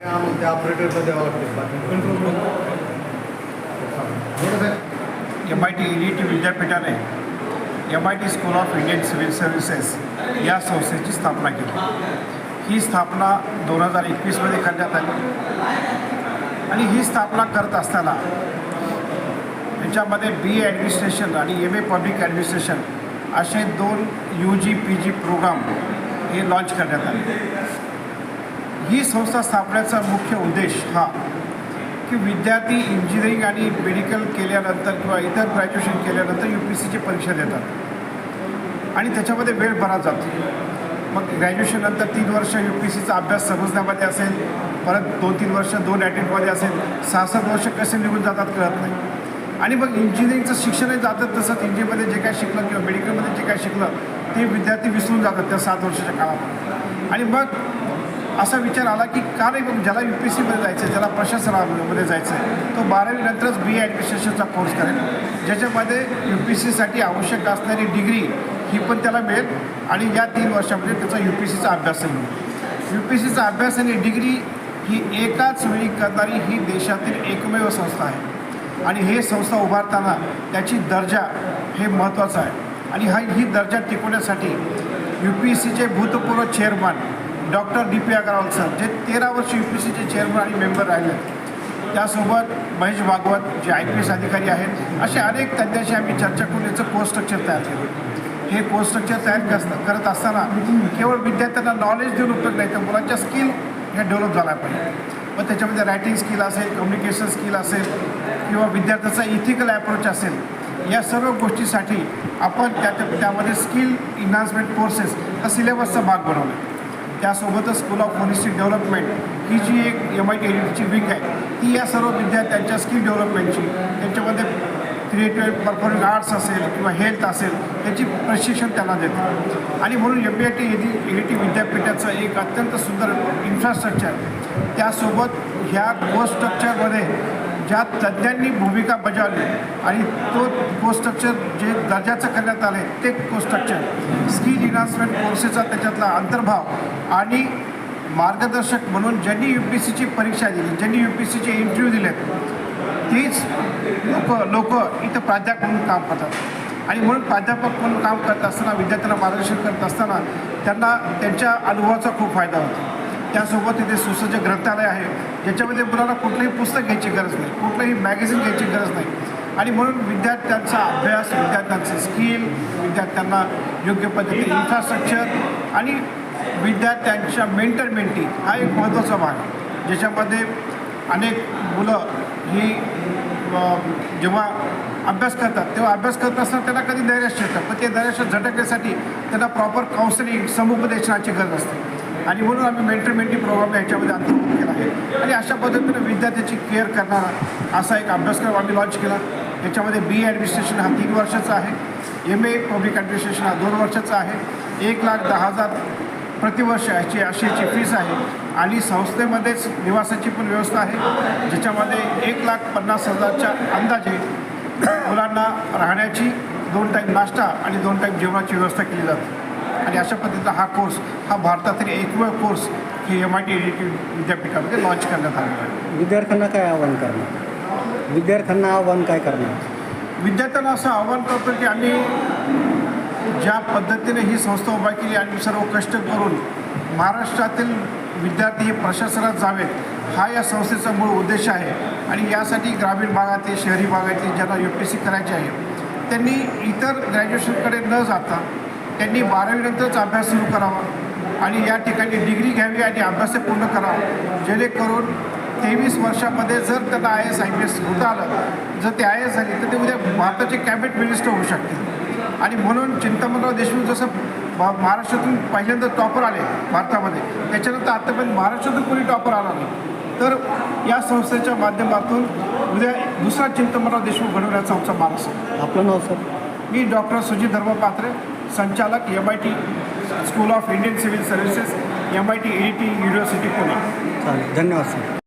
त्या ऑपरेटरला द्यावं लागते. बाकी control M I T E T विद्यापीठाने M I T school of Indian civil services या संस्थेची स्थापना केली. ही स्थापना दोन हजार एकवीसमध्ये करण्यात आली. आणि ही स्थापना करत असताना याच्यामध्ये बी ए ॲडमिनिस्ट्रेशन आणि एम ए पब्लिक ॲडमिनिस्ट्रेशन असे दोन U G P G programme हे लॉन्च करण्यात आले. ही संस्था स्थापण्याचा मुख्य उद्देश हा की विद्यार्थी इंजिनिअरिंग आणि मेडिकल केल्यानंतर किंवा इतर ग्रॅज्युएशन केल्यानंतर यू पी सीची परीक्षा देतात. आणि त्याच्यामध्ये वेळ बराच जातो. मग ग्रॅज्युएशननंतर तीन वर्ष यू पी सीचा अभ्यास समजण्यामध्ये असेल परत दोन तीन वर्ष दोन अटेम्प्टमध्ये असेल सहा सात वर्ष कसे निघून जातात कळत नाही. आणि मग इंजिनिअरिंगचं शिक्षणही जातं तसंच इंजिनिअरमध्ये जे काय शिकलं किंवा मेडिकलमध्ये जे काय शिकलं ते विद्यार्थी विसरून जातात त्या सात वर्षाच्या काळामध्ये. आणि मग असा विचार आला की का नाही बघ ज्याला यू पी सीमध्ये जायचं आहे ज्याला प्रशासनामध्ये जायचं आहे तो बारावीनंतरच बी ए ॲडमिनिस्ट्रेशनचा कोर्स करेल. ज्याच्यामध्ये यू पी सीसाठी आवश्यक असणारी डिग्री ही पण त्याला मिळेल आणि या तीन वर्षामध्ये त्याचा यू पी सीचा अभ्यास मिळेल यू पी सीचा अभ्यास आणि डिग्री ही एकाच वेळी करणारी ही देशातील एकमेव संस्था आहे. आणि हे संस्था उभारताना त्याची दर्जा हे महत्त्वाचं आहे. आणि हा ही दर्जा टिकवण्यासाठी यू पी एस सीचे भूतपूर्व chairman doctor D P Agrawal sir जे तेरा वर्ष यू पी सीचे चेअरमन आणि मेंबर राहिले. त्यासोबत महेश भागवत जे आय पी एस अधिकारी आहेत असे अनेक तज्ज्ञांशी आम्ही चर्चा करून याचं कोर्स स्ट्रक्चर तयार केलं. हे कोर्स स्ट्रक्चर तयार करत असताना केवळ विद्यार्थ्यांना नॉलेज देऊन उपयोग नाही तर मुलांच्या स्किल ह्या डेव्हलप झाल्या पाहिजे. मग त्याच्यामध्ये रायटिंग स्किल असेल कम्युनिकेशन स्किल असेल किंवा विद्यार्थ्याचा इथिकल ॲप्रोच असेल या सर्व गोष्टीसाठी आपण त्या त्यामध्ये स्किल इन्हान्समेंट कोर्सेस हा सिलेबसचा भाग बनवला. आहे त्यासोबतच स्कूल ऑफ होलिस्टिक डेव्हलपमेंट ही जी एक एम आय टी एलईडीची विंग आहे ती या सर्व विद्यार्थ्यांच्या स्किल डेव्हलपमेंटची त्यांच्यामध्ये क्रिएटिव्ह परफॉर्मिंग आर्ट्स असेल किंवा हेल्थ असेल त्याची प्रशिक्षण त्यांना देतं आणि म्हणून M B I T A D T विद्यापीठाचं एक अत्यंत सुंदर इन्फ्रास्ट्रक्चर त्यासोबत ह्या कोर्स स्ट्रक्चरमध्ये ज्या तज्ज्ञांनी भूमिका बजावली आणि तो कोस्ट्रक्चर जे दर्जाचं करण्यात आले ते कोस्ट्रक्चर स्किल इन्हान्समेंट कोर्सेसचा त्याच्यातला अंतर्भाव आणि मार्गदर्शक म्हणून ज्यांनी यू पी सीची परीक्षा दिली ज्यांनी यू पी सीचे इंटरव्ह्यू दिले तीच लोक लोक इथं प्राध्यापक म्हणून काम करतात. आणि म्हणून प्राध्यापक म्हणून काम करत असताना विद्यार्थ्यांना मार्गदर्शन करत असताना त्यांना त्यांच्या अनुभवाचा खूप फायदा होतो. त्यासोबत इथे सुसज्ज ग्रंथालय आहे. ज्याच्यामध्ये मुलांना कुठलंही पुस्तक घ्यायची गरज नाही कुठलंही मॅगझिन घ्यायची गरज नाही. आणि म्हणून विद्यार्थ्यांचा अभ्यास विद्यार्थ्यांचे स्किल विद्यार्थ्यांना योग्य पद्धतीने इन्फ्रास्ट्रक्चर आणि विद्यार्थ्यांच्या मेंटल मेंटी हा एक महत्त्वाचा भाग आहे. ज्याच्यामध्ये अनेक मुलं ही जेव्हा अभ्यास करतात तेव्हा अभ्यास करत असताना त्यांना कधी नैराश्य येतं पण ते नैराश्य झटकण्यासाठी त्यांना प्रॉपर काउन्सिलिंग समुपदेशनाची गरज असते. आणि म्हणून आम्ही मेंटल मेंटी प्रोग्राम याच्यामध्ये अंतर्भूत केला आहे. आणि अशा पद्धतीनं विद्यार्थ्याची केअर करणारा असा एक अभ्यासक्रम आम्ही लॉन्च केला. याच्यामध्ये बी ॲडमिनिस्ट्रेशन हा तीन वर्षाचा आहे. एम ए पब्लिक ॲडमिनिस्ट्रेशन हा दोन वर्षाचा आहे. एक लाख दहा हजार प्रतिवर्ष याची अशी याची फीस आहे. आणि संस्थेमध्येच निवासाची पण व्यवस्था आहे. ज्याच्यामध्ये एक लाख पन्नास हजारच्या अंदाजे मुलांना राहण्याची दोन टाईम नाश्ता आणि दोन टाईम जेवणाची व्यवस्था केली जाते. आणि अशा पद्धतीचा हा कोर्स हा भारतातील एकमेव कोर्स ही एम आय टी विद्यापीठामध्ये लॉन्च करण्यात आलेला आहे. विद्यार्थ्यांना काय आव्हान करणार? विद्यार्थ्यांना आव्हान काय करणार? विद्यार्थ्यांना असं आव्हान करतो की आम्ही ज्या पद्धतीने ही संस्था उभा केली आणि सर्व कष्ट करून महाराष्ट्रातील विद्यार्थी हे प्रशासनात जावेत हा या संस्थेचा मूळ उद्देश आहे. आणि यासाठी ग्रामीण भागातील शहरी भागातील ज्यांना यू पी सी करायचे आहे. त्यांनी इतर ग्रॅज्युएशनकडे न जाता त्यांनी बारावीनंतरच अभ्यास सुरू करावा आणि या ठिकाणी डिग्री घ्यावी आणि अभ्यास पूर्ण करावा. जेणेकरून तेवीस वर्षामध्ये जर त्यांना I S I P S होता आलं जर ते आय एस झाले तर ते उद्या भारताचे कॅबिनेट मिनिस्टर होऊ शकतील. आणि म्हणून चिंतामणराव देशमुख जसं महा- महाराष्ट्रातून पहिल्यांदा टॉपर आले भारतामध्ये त्याच्यानंतर आतापर्यंत महाराष्ट्रातून कोणी टॉपर आला नाही. तर या संस्थेच्या माध्यमातून उद्या दुसरा चिंतामणराव देशमुख घडवण्याचा आमचा मानस आहे. आपलं नाव सर? मी डॉक्टर सुजित धर्मपात्रे संचालक M I T school of Indian civil services M I T A T university Pune चालेल धन्यवाद सर.